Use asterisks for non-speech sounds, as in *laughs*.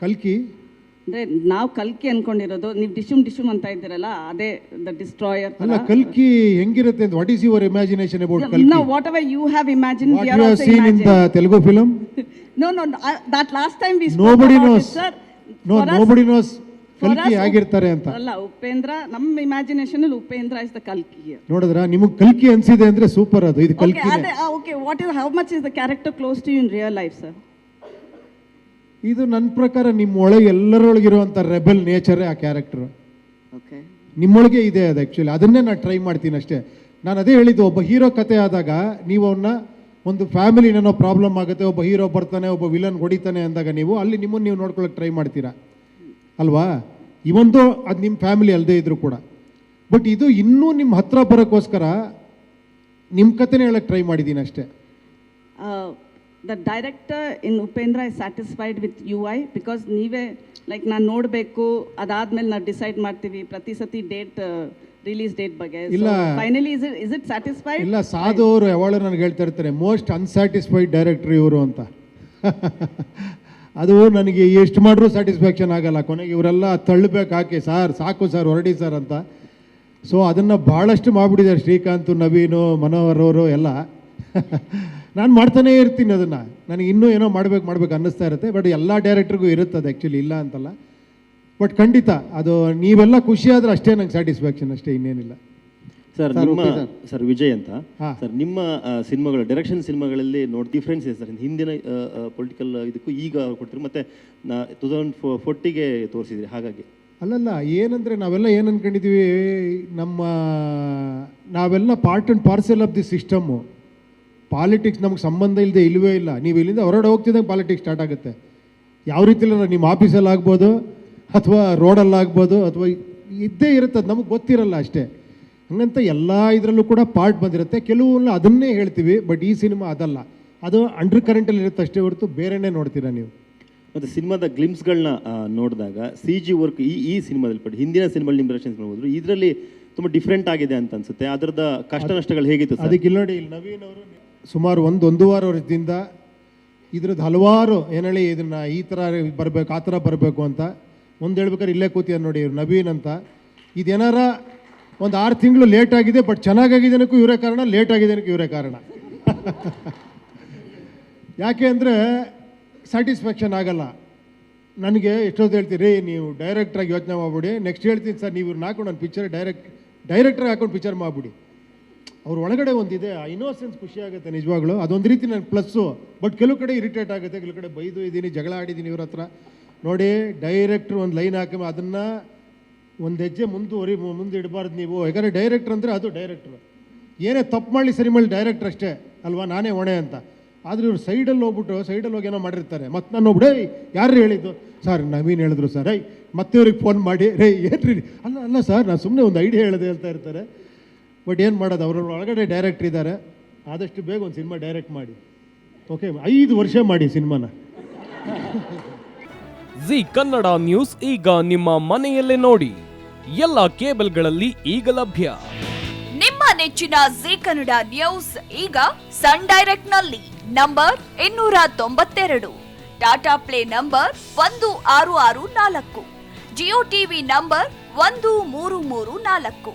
ಕಲ್ಕಿ? ಅಂದ್ರೆ ನಾವು ಕಲ್ಕಿ ಅನ್ಕೊಂಡಿರೋದು ನೀವು ಡಿಶುಮ್ ಡಿಶುಮ್ ಅಂತ ಇದ್ದೀರಲ್ಲ ಅದೇ ದ ಡಿಸ್ಟ್ರಾಯರ್ ಅಲ್ಲ ಕಲ್ಕಿ ಹೆಂಗಿರುತ್ತೆ ಅಂತ what is your imagination about ಕಲ್ಕಿ? Know what ever you have imagine we are also seen in the Telugu film no no that last time we nobody nose no nobody nose ಕಲ್ಕಿ ಆಗಿರ್ತಾರೆ ಅಂತ. ಅಲ್ಲ ಉಪೇಂದ್ರ ನಮ್ಮ ಇಮ್ಯಾಜಿನೇಷನ್ ಅಲ್ಲಿ ಉಪೇಂದ್ರ ಇಸ್ ದ ಕಲ್ಕಿ. ನೋಡಿದ್ರ? ನಿಮಗೆ ಕಲ್ಕಿ ಅನ್ಸಿದೆ ಅಂದ್ರೆ ಸೂಪರ್ ಅದು ಇದು ಕಲ್ಕಿ ಅದೇ okay what is how much is the character close to in real life sir ಇದು ನನ್ನ ಪ್ರಕಾರ ನಿಮ್ಮ ಒಳಗೆ ಎಲ್ಲರೊಳಗಿರುವಂಥ ರೆಬಲ್ ನೇಚರೇ ಆ ಕ್ಯಾರೆಕ್ಟರ್. ಓಕೆ ನಿಮ್ಮೊಳಗೆ ಇದೆ ಅದು ಆ್ಯಕ್ಚುಲಿ ಅದನ್ನೇ ನಾನು ಟ್ರೈ ಮಾಡ್ತೀನಿ ಅಷ್ಟೇ. ನಾನು ಅದೇ ಹೇಳಿದ್ದು ಒಬ್ಬ ಹೀರೋ ಕತೆ ಆದಾಗ ನೀವು ಅವನ್ನ ಒಂದು ಫ್ಯಾಮಿಲಿ ಏನೋ ಪ್ರಾಬ್ಲಮ್ ಆಗುತ್ತೆ ಒಬ್ಬ ಹೀರೋ ಬರ್ತಾನೆ ಒಬ್ಬ ವಿಲನ್ ಹೊಡಿತಾನೆ ಅಂದಾಗ ನೀವು ಅಲ್ಲಿ ನಿಮ್ಮನ್ನು ನೀವು ನೋಡ್ಕೊಳ್ಳೋಕೆ ಟ್ರೈ ಮಾಡ್ತೀರಾ? ಅಲ್ವಾ? ಇವೊಂದು ಅದು ನಿಮ್ಮ ಫ್ಯಾಮಿಲಿ ಅಲ್ಲದೆ ಇದ್ರು ಕೂಡ. ಬಟ್ ಇದು ಇನ್ನೂ ನಿಮ್ಮ ಹತ್ರ ಬರೋಕ್ಕೋಸ್ಕರ ನಿಮ್ಮ ಕತೆನೇ ಹೇಳಕ್ಕೆ ಟ್ರೈ ಮಾಡಿದ್ದೀನಿ ಅಷ್ಟೇ. The director in Upendra is satisfied with you I because ನೀವೇ ಲೈಕ್ ನಾನು ನೋಡಬೇಕು ಅದಾದ್ಮೇಲೆ ನಾವು ಡಿಸೈಡ್ ಮಾಡ್ತೀವಿ ಪ್ರತಿ ಸತಿ ಡೇಟ್ ರಿಲೀಸ್ ಡೇಟ್ ಬಗ್ಗೆ. ಇಲ್ಲ. Finally is is it satisfied ಇಲ್ಲ ಸಾಧು ಅವರು ಯಾವಾಗಲೂ ನನಗೆ ಹೇಳ್ತಾ ಇರ್ತಾರೆ ಮೋಸ್ಟ್ ಅನ್ಸ್ಯಾಟಿಸ್ಫೈಡ್ ಡೈರೆಕ್ಟರ್ ಇವರು ಅಂತ. *laughs* ಅದು ನನಗೆ ಎಷ್ಟು ಮಾಡಿದ್ರೂ ಸ್ಯಾಟಿಸ್ಫ್ಯಾಕ್ಷನ್ ಆಗಲ್ಲ. ಕೊನೆಗೆ ಇವರೆಲ್ಲ ತಳ್ಳಬೇಕು ಹಾಕಿ ಸಾರ್ ಸಾಕು ಸರ್ ಹೊರಡಿ ಸರ್ ಅಂತ. ಸೊ ಅದನ್ನು ಭಾಳಷ್ಟು ಮಾಡಿಬಿಟ್ಟಿದ್ದಾರೆ ಶ್ರೀಕಾಂತ್ ನವೀನು ಮನೋಹರ್ ಅವರು ಎಲ್ಲ. *laughs* ನಾನು ಮಾಡ್ತಾನೇ ಇರ್ತೀನಿ ಅದನ್ನು. ನನಗೆ ಇನ್ನೂ ಏನೋ ಮಾಡ್ಬೇಕು ಮಾಡ್ಬೇಕು ಅನ್ನಿಸ್ತಾ ಇರುತ್ತೆ ಬಟ್ ಎಲ್ಲ ಡೈರೆಕ್ಟ್ರಿಗೂ ಇರುತ್ತೆ ಅದು ಆ್ಯಕ್ಚುಲಿ ಇಲ್ಲ ಅಂತಲ್ಲ. ಬಟ್ ಖಂಡಿತ ಅದು ನೀವೆಲ್ಲ ಖುಷಿ ಆದರೆ ಅಷ್ಟೇ ನಂಗೆ ಸ್ಯಾಟಿಸ್ಫ್ಯಾಕ್ಷನ್ ಅಷ್ಟೇ ಇನ್ನೇನಿಲ್ಲ. ಸರ್ ಸರ್, ನಿಮ್ಮ ಸರ್. ವಿಜಯ್ ಅಂತ. ಹಾ. ಸರ್ ನಿಮ್ಮ ಸಿನಿಮಾಗಳು ಡೈರೆಕ್ಷನ್ ಸಿನಿಮಾಗಳಲ್ಲಿ ನೋಡಿ ಡಿಫ್ರೆನ್ಸ್ ಇದೆ ಸರ್ ಹಿಂದಿನ ಪೊಲಿಟಿಕಲ್ ಇದಕ್ಕೂ ಈಗ ಕೊಡ್ತೀರಿ ಮತ್ತೆ ಟೂ ತೌಸಂಡ್ ಫೋರ್ಟಿಗೆ ತೋರಿಸಿದ್ರಿ ಹಾಗಾಗಿ. ಅಲ್ಲಲ್ಲ ಏನಂದರೆ ನಾವೆಲ್ಲ ಏನು ಅನ್ಕೊಂಡಿದ್ದೀವಿ ನಮ್ಮ ನಾವೆಲ್ಲ part and parcel of the system politics ನಮ್ಗೆ ಸಂಬಂಧ ಇಲ್ಲದೆ ಇಲ್ಲವೇ ಇಲ್ಲ. ನೀವು ಇಲ್ಲಿಂದ ಹೊರಡೆ ಹೋಗ್ತಿದ್ದಂಗೆ ಪಾಲಿಟಿಕ್ಸ್ ಸ್ಟಾರ್ಟ್ ಆಗುತ್ತೆ. ಯಾವ ರೀತಿ ನಿಮ್ಮ ಆಫೀಸಲ್ಲಿ ಆಗ್ಬೋದು ಅಥವಾ ರೋಡಲ್ಲಿ ಆಗ್ಬೋದು ಅಥವಾ ಇದ್ದೇ ಇರುತ್ತೆ ಅದು ನಮಗೆ ಗೊತ್ತಿರಲ್ಲ ಅಷ್ಟೇ. ಹಂಗಂತ ಎಲ್ಲ ಇದರಲ್ಲೂ ಕೂಡ ಪಾರ್ಟ್ ಬಂದಿರುತ್ತೆ. ಕೆಲವೊಲ್ಲ ಅದನ್ನೇ ಹೇಳ್ತೀವಿ ಬಟ್ ಈ ಸಿನಿಮಾ ಅದಲ್ಲ. ಅದು ಅಂಡರ್ ಕರೆಂಟಲ್ಲಿ ಇರುತ್ತೆ ಅಷ್ಟೇ ಹೊರತು ಬೇರೆನೇ ನೋಡ್ತೀರಾ ನೀವು? ಮತ್ತು ಸಿನಿಮಾದ ಗ್ಲಿಮ್ಸ್ಗಳನ್ನ ನೋಡಿದಾಗ ಸಿ ಜಿ ವರ್ಕ್ ಈ ಈ ಸಿನಿಮಾದಲ್ಲಿ ಪಟ್ಟು ಹಿಂದಿನ ಸಿನಿಮಾದಲ್ಲಿ ನಿಮ್ಮ ಡೈರೆಕ್ಷನ್ ನೋಡಿದ್ರು ಇದರಲ್ಲಿ ತುಂಬ ಡಿಫ್ರೆಂಟ್ ಆಗಿದೆ ಅಂತ ಅನ್ಸುತ್ತೆ. ಅದರದ ಕಷ್ಟ ನಷ್ಟಗಳು ಹೇಗಿತ್ತು ಅದಕ್ಕೆ ಇಲ್ಲ ನೋಡಿ ಇಲ್ಲಿ ನವೀನ್ ಅವರು ಸುಮಾರು ಒಂದು ಒಂದೂವರೆ ವರ್ಷದಿಂದ ಇದ್ರದ್ದು ಹಲವಾರು ಏನೇಳಿ ಇದನ್ನು ಈ ಥರ ಬರಬೇಕು, ಆ ಥರ ಬರಬೇಕು ಅಂತ ಒಂದು ಹೇಳ್ಬೇಕಾದ್ರೆ ಇಲ್ಲೇ ಕೂತಿಯ ನೋಡಿ ಇವ್ರು, ನವೀನ್ ಅಂತ. ಇದೇನಾರ ಒಂದು ಆರು ತಿಂಗಳು ಲೇಟ್ ಆಗಿದೆ ಬಟ್ ಚೆನ್ನಾಗಾಗಿದ್ದೇನಕ್ಕೂ ಇವರೇ ಕಾರಣ ಲೇಟ್ ಆಗಿದ್ದೇನಕ್ಕೂ ಇವರೇ ಕಾರಣ. *laughs* ಯಾಕೆ ಅಂದರೆ ಸ್ಯಾಟಿಸ್ಫ್ಯಾಕ್ಷನ್ ಆಗಲ್ಲ. ನನಗೆ ಎಷ್ಟೊತ್ತು ಹೇಳ್ತೀರಿ ನೀವು ಡೈರೆಕ್ಟ್ರಾಗಿ ಯೋಚನೆ ಮಾಡ್ಬಿಡಿ ನೆಕ್ಸ್ಟ್ ಹೇಳ್ತೀನಿ ಸರ್ ನೀವು ಇವ್ರನ್ನ ಹಾಕೊಂಡು ನನ್ನ ಪಿಕ್ಚರ್ ಡೈರೆಕ್ಟ್ ಡೈರೆಕ್ಟ್ರಾಗಿ ಹಾಕೊಂಡು ಪಿಕ್ಚರ್ ಮಾಡಿಬಿಡಿ. ಅವ್ರ ಒಳಗಡೆ ಒಂದಿದೆ, ಆ ಇನ್ನೋಸೆನ್ಸ್ ಖುಷಿಯಾಗುತ್ತೆ ನಿಜವಾಗ್ಲೂ. ಅದೊಂದು ರೀತಿ ನನ್ನ ಪ್ಲಸ್ಸು. ಬಟ್ ಕೆಲವು ಕಡೆ ಇರಿಟೇಟ್ ಆಗುತ್ತೆ, ಕೆಲವು ಕಡೆ ಬೈದು ಇದ್ದೀನಿ ಜಗಳ ಆಡಿದ್ದೀನಿ ಇವ್ರ ಹತ್ರ. ನೋಡಿ ಡೈರೆಕ್ಟ್ರ್ ಒಂದು ಲೈನ್ ಹಾಕಿ ಅದನ್ನು ಒಂದು ಹೆಜ್ಜೆ ಮುಂದುವರಿ ಮುಂದೆ ಇಡಬಾರ್ದು ನೀವು. ಯಾಕಂದರೆ ಡೈರೆಕ್ಟ್ರ್ ಅಂದರೆ ಅದು ಡೈರೆಕ್ಟ್ರು ಏನೇ ತಪ್ಪು ಮಾಡಲಿ ಸರಿ ಮಾಡಿ ಡೈರೆಕ್ಟ್ರ್ ಅಷ್ಟೇ. ಅಲ್ವಾ? ನಾನೇ ಹೊಣೆ ಅಂತ. ಆದರೆ ಇವ್ರು ಸೈಡಲ್ಲಿ ಹೋಗ್ಬಿಟ್ಟು ಸೈಡಲ್ಲಿ ಹೋಗಿ ಏನೋ ಮಾಡಿರ್ತಾರೆ. ಮತ್ತೆ ನಾನು ಒಬ್ಬಡೇ ಯಾರು ಹೇಳಿದ್ದು? ಸರ್, ನವೀನ್ ಹೇಳಿದ್ರು ಸರ್. ಐ ಮತ್ತೆ ಇವ್ರಿಗೆ ಫೋನ್ ಮಾಡಿ. ರೇ ರೀ ಅಲ್ಲ ಅಲ್ಲ ಸರ್, ನಾನು ಸುಮ್ಮನೆ ಒಂದು ಐಡಿಯಾ ಹೇಳಿದೆ ಹೇಳ್ತಾ ಇರ್ತಾರೆ. ಬಟ್ ಏನು ಮಾಡೋದು ಅವರ ಒಳಗಡೆ ಡೈರೆಕ್ಟ್ರ್ ಇದ್ದಾರೆ. ಆದಷ್ಟು ಬೇಗ ಒಂದು ಸಿನಿಮಾ ಡೈರೆಕ್ಟ್ ಮಾಡಿ. ಓಕೆ ಐದು ವರ್ಷ ಮಾಡಿ ಸಿನಿಮಾನ *laughs* ಜಿ ಕನ್ನಡ ನ್ಯೂಸ್ ಈಗ ನಿಮ್ಮ ಮನೆಯಲ್ಲೇ ನೋಡಿ. ಎಲ್ಲ ಕೇಬಲ್ಗಳಲ್ಲಿ ಈಗ ಲಭ್ಯ. ನಿಮ್ಮ ನೆಚ್ಚಿನ ಜಿ ಕನ್ನಡ ನ್ಯೂಸ್ ಈಗ ಸನ್ ಡೈರೆಕ್ಟ್ನಲ್ಲಿ ನಂಬರ್ ಇನ್ನೂರ ತೊಂಬತ್ತೆರಡು. ಟಾಟಾ ಪ್ಲೇ ನಂಬರ್ ಒಂದು ಆರು ಆರು ನಾಲ್ಕು. ಜಿಯೋ ಟಿವಿ ನಂಬರ್ ಒಂದು ಮೂರು ಮೂರು ನಾಲ್ಕು.